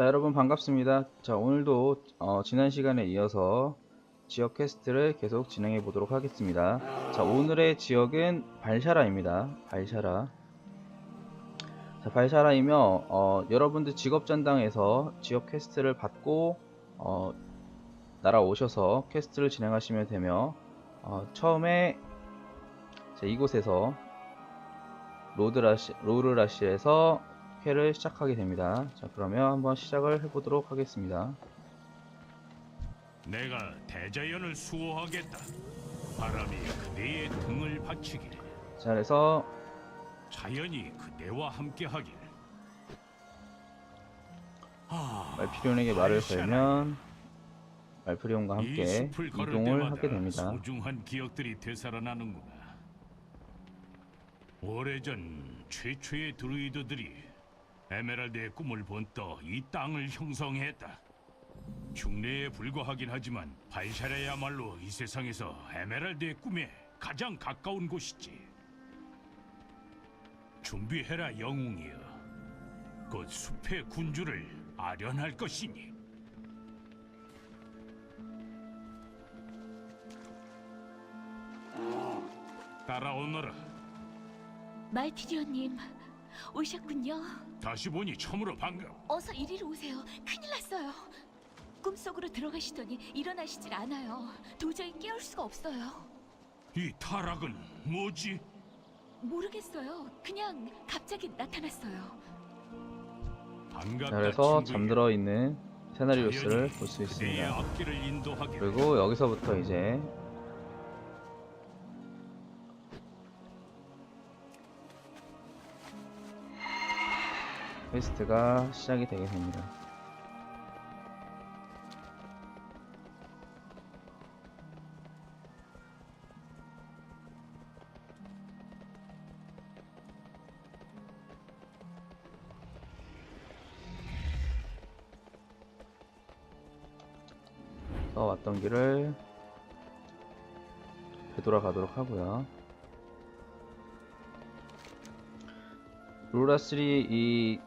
자 여러분 반갑습니다. 자 오늘도 어, 지난 시간에 이어서 지역 퀘스트를 계속 진행해 보도록 하겠습니다. 자 오늘의 지역은 발샤라입니다. 발샤라. 자 발샤라이며 어, 여러분들 직업 전당에서 지역 퀘스트를 받고 어, 날아오셔서 퀘스트를 진행하시면 되며 어, 처음에 자, 이곳에서 로드라시, 로르라시에서 회를 시작하게 됩니다. 자, 그러면 한번 시작을 해보도록 하겠습니다. 내가 대자연을 수호하겠다. 바람이 그대의 등을 받치기를, 자, 그래서 자연이 그대와 함께하기를. 아, 말피리온에게 말을 걸면 말피리온과 이 함께 이동을 하게 됩니다. 소중한 기억들이 되살아나는구나. 오래전 최초의 드루이드들이 에메랄드의 꿈을 본떠 이 땅을 형성했다. 흉내에 불과하긴 하지만 발샤라야말로 이 세상에서 에메랄드의 꿈에 가장 가까운 곳이지. 준비해라 영웅이여. 곧 숲의 군주를 아련할 것이니. 따라오너라. 말티리오님 오셨군요. 다시 보니 참으로 반가워. 어서 이리로 오세요. 큰일 났어요. 꿈속으로 들어가시더니 일어나시질 않아요. 도저히 깨울 수가 없어요. 이 타락은 뭐지? 모르겠어요. 그냥 갑자기 나타났어요. 반갑다. 그래서. 잠들어 있는 세나리우스를 볼 수 있습니다. 그리고 여기서부터 이제 퀘스트가 시작이 되게 됩니다. 어, 왔던 길을 되돌아가도록 하고요. 로라3 이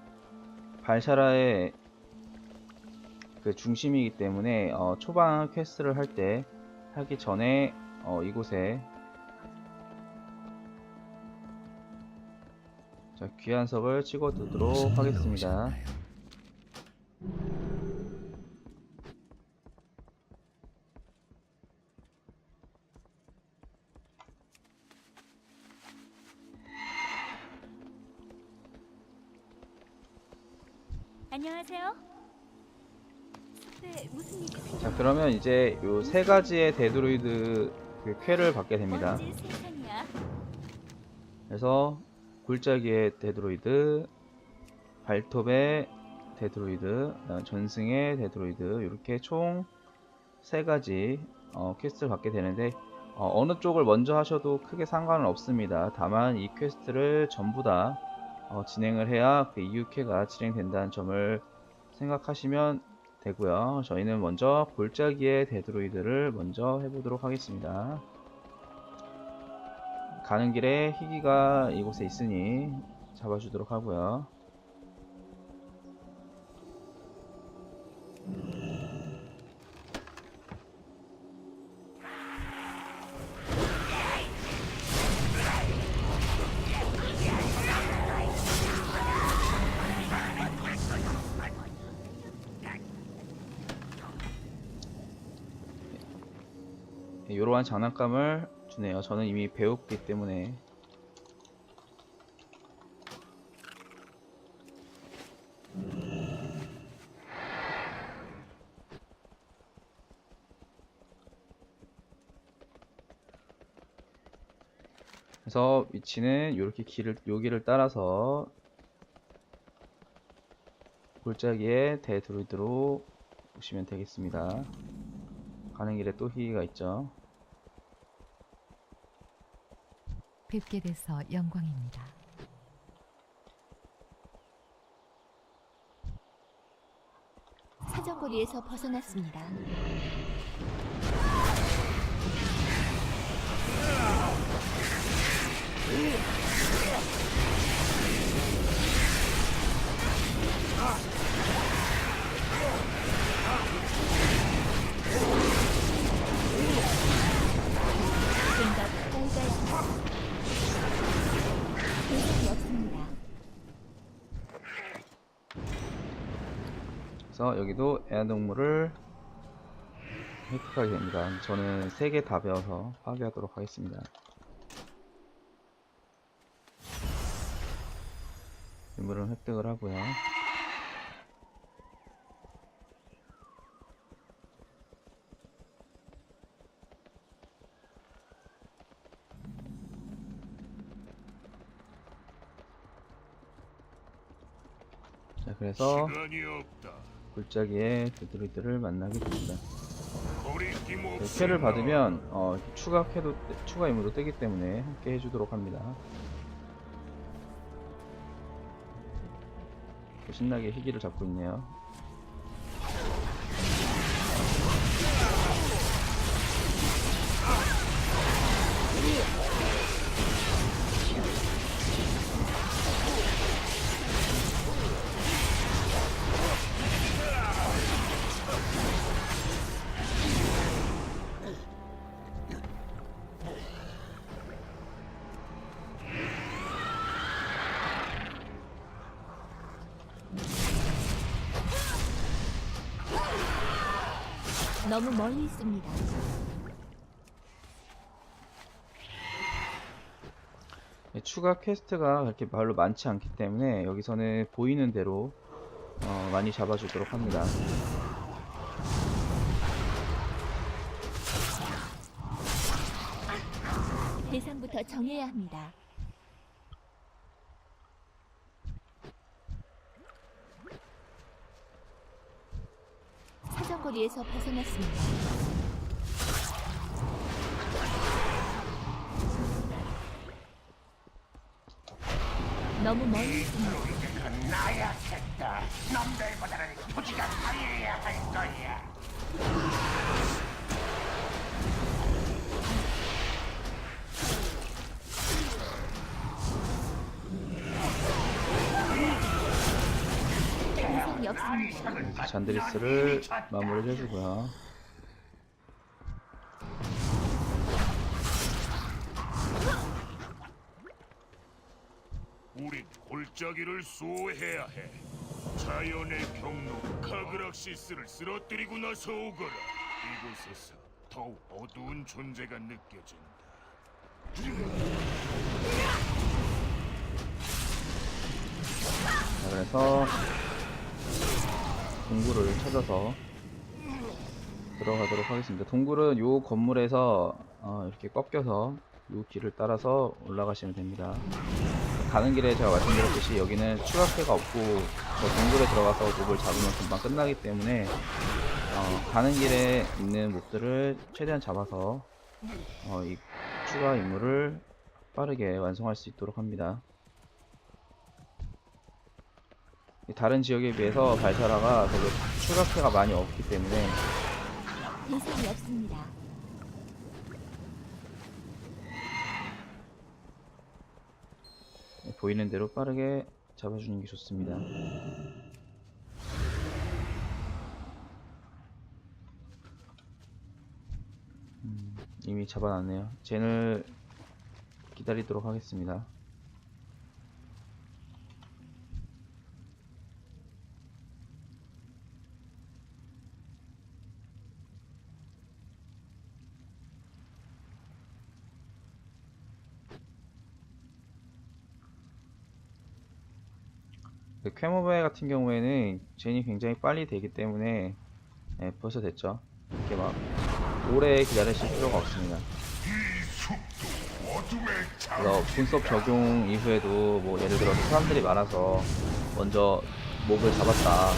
발샤라의 그 중심이기 때문에 어, 초반 퀘스트를 할 때 하기 전에 어, 이곳에 자, 귀한 석을 찍어두도록 하겠습니다. 안녕하세요. 네, 무슨 일이 자 그러면 이제 요 세 가지의 데드로이드 그 퀘를 받게 됩니다. 뭔지 세상이야. 그래서 골짜기의 데드로이드, 발톱의 데드로이드, 그다음에 전승의 데드로이드 이렇게 총 세 가지 어, 퀘스트를 받게 되는데 어, 느 쪽을 먼저 하셔도 크게 상관은 없습니다. 다만 이 퀘스트를 전부 다 어, 진행을 해야 그 이후 퀘가 진행된다는 점을 생각하시면 되고요. 저희는 먼저 골짜기의 데드로이드를 먼저 해보도록 하겠습니다. 가는 길에 희귀가 이곳에 있으니 잡아주도록 하고요. 이러한 장난감을 주네요. 저는 이미 배웠기 때문에 그래서 위치는 이렇게 길을 여기를 따라서 골짜기의 대드루이드로 오시면 되겠습니다. 가는 길에 또 희귀가 있죠. 뵙게 돼서 영광입니다. 사정거리에서 벗어났습니다. 생각 짧아요. 그래서 여기도 애완동물을 획득하게 됩니다. 저는 3개 다 배워서 파괴하도록 하겠습니다. 유물을 획득을 하고요. 자, 그래서 시간이 없다. 골짜기에 드루이드를 만나게 됩니다. 없어. 쾌를 받으면 어, 추가 쾌도 추가 임무도 뜨기 때문에 함께 해주도록 합니다. 또 신나게 희귀를 잡고 있네요. 너무 멀리 있습니다. 네, 추가 퀘스트가 그렇게 별로 많지 않기 때문에 여기서는 보이는 대로 어, 많이 잡아주도록 합니다. 대상부터 정해야 합니다. 사정거리에서 벗어났습니다. 너무 멀리 있습니다. 대상이 없습니다. 잔드리스를 마무리를 해주고요. 우린 골짜기를 수호해야 해. 자연의 경로 카그락시스를 쓰러뜨리고 나서 오거라. 이곳에서 더욱 어두운 존재가 느껴진다. 자, 그래서 동굴을 찾아서 들어가도록 하겠습니다. 동굴은 요 건물에서 어, 이렇게 꺾여서 요 길을 따라서 올라가시면 됩니다. 가는 길에 제가 말씀드렸듯이 여기는 추가패가 없고 저 동굴에 들어가서 몹을 잡으면 금방 끝나기 때문에 어, 가는 길에 있는 몹들을 최대한 잡아서 어, 이 추가 임무를 빠르게 완성할 수 있도록 합니다. 이 다른 지역에 비해서 발사라가 별로 추가패가 많이 없기 때문에 대상이 없습니다. 네, 보이는 대로 빠르게 잡아주는 게 좋습니다. 음, 이미 잡아놨네요. 젠을 기다리도록 하겠습니다. 그 쾌모베 같은 경우에는 젠이 굉장히 빨리 되기 때문에 예, 벌써 됐죠. 이렇게 막 오래 기다리실 필요가 없습니다. 그래서 분섭 적용 이후에도 뭐 예를 들어서 사람들이 많아서 먼저 몹을 잡았다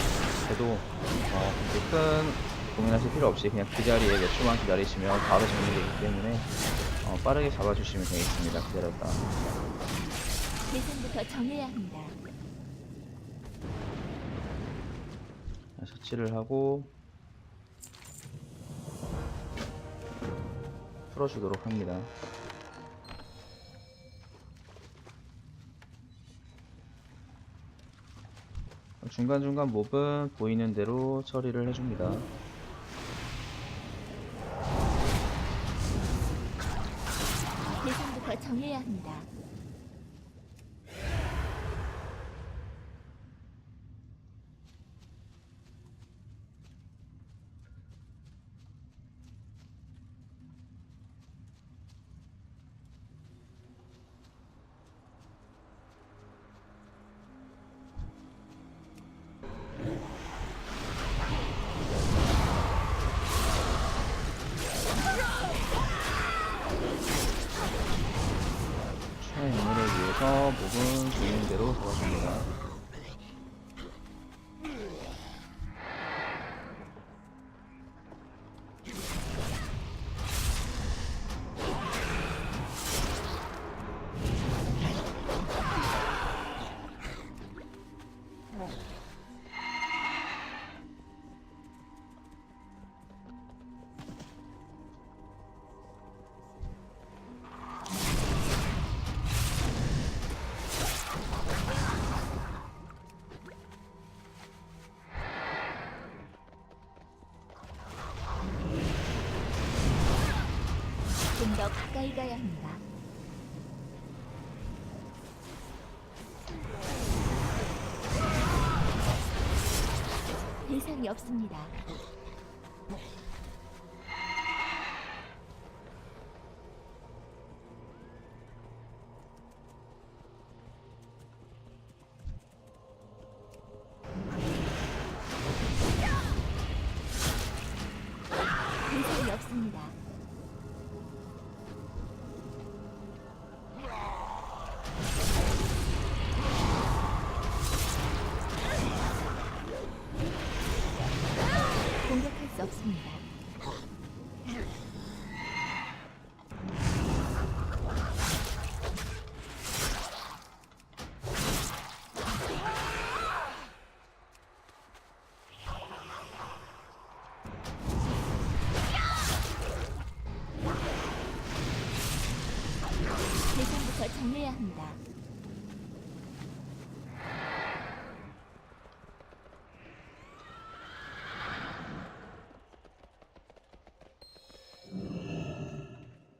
해도 어, 큰 고민하실 필요 없이 그냥 그 자리에 몇 초만 기다리시면 바로 정리되기 때문에 어, 빠르게 잡아주시면 되겠습니다. 기다렸다. 대상부터 정해야 합니다. 처치를 하고 풀어주도록 합니다. 중간중간 몹은 보이는 대로 처리를 해줍니다. 대상부터 정해야 합니다. 해서 목은 보이는 대로 잡아줍니다. 더 가까이 가야 합니다. 대상이 없습니다.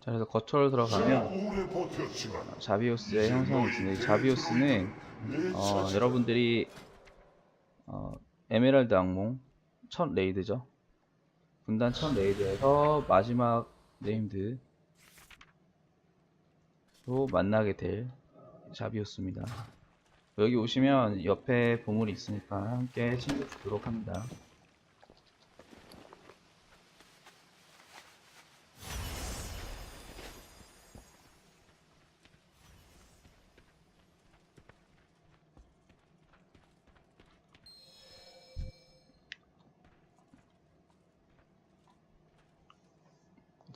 자, 그래서 거처를 들어가면 자비오스의 형성이 있습니다. 이 자비오스는 어, 여러분들이 어, 에메랄드 악몽 첫 레이드죠. 분단 첫 레이드에서 마지막 네임드로 만나게 될 자비오스입니다. 여기 오시면 옆에 보물이 있으니까 함께 챙겨 주도록 합니다.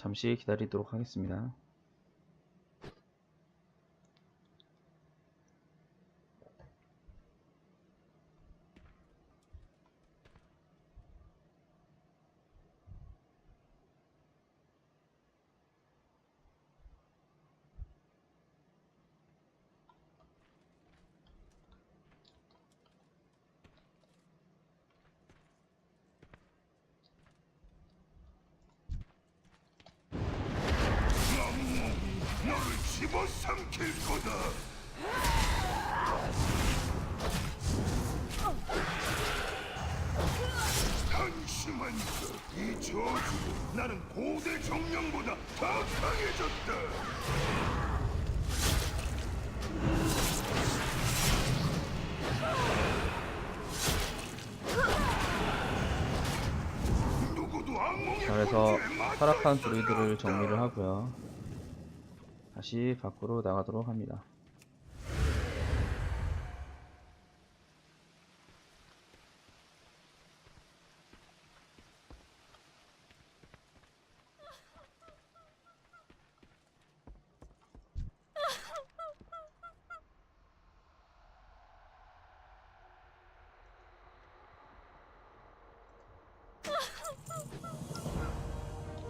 잠시 기다리도록 하겠습니다. 너를 집어 삼킬 거다. 한심한 이 저주 나는 고대 정령보다 더 강해졌다. 그래서 타락한 수 드루이드를. 정리를 하고요. 다시 밖으로 나가도록 합니다.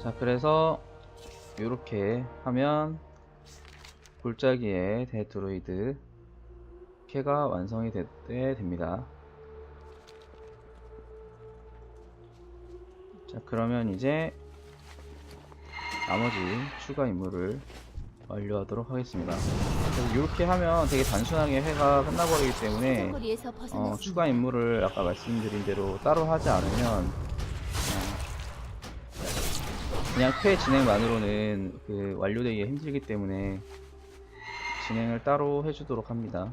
자, 그래서 이렇게 하면 골짜기의 대드로이드 캐가 완성이 되, 되- 됩니다. 자, 그러면 이제 나머지 추가 임무를 완료하도록 하겠습니다. 이렇게 하면 되게 단순하게 회가 끝나버리기 때문에 어. 추가 임무를 아까 말씀드린 대로 따로 하지 않으면 어, 그냥 회 진행만으로는 그 완료되기가 힘들기 때문에 진행을 따로 해주도록 합니다.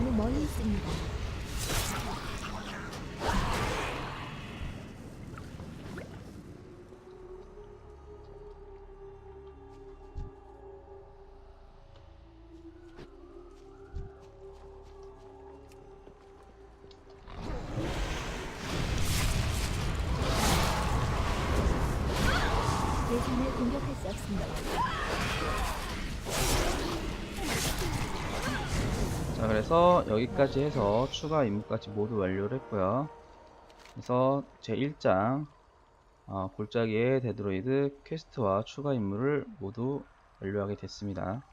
너무 멀 그래서 여기까지 해서 추가 임무까지 모두 완료를 했고요. 그래서 제 1장 골짜기의 데드로이드 퀘스트와 추가 임무를 모두 완료하게 됐습니다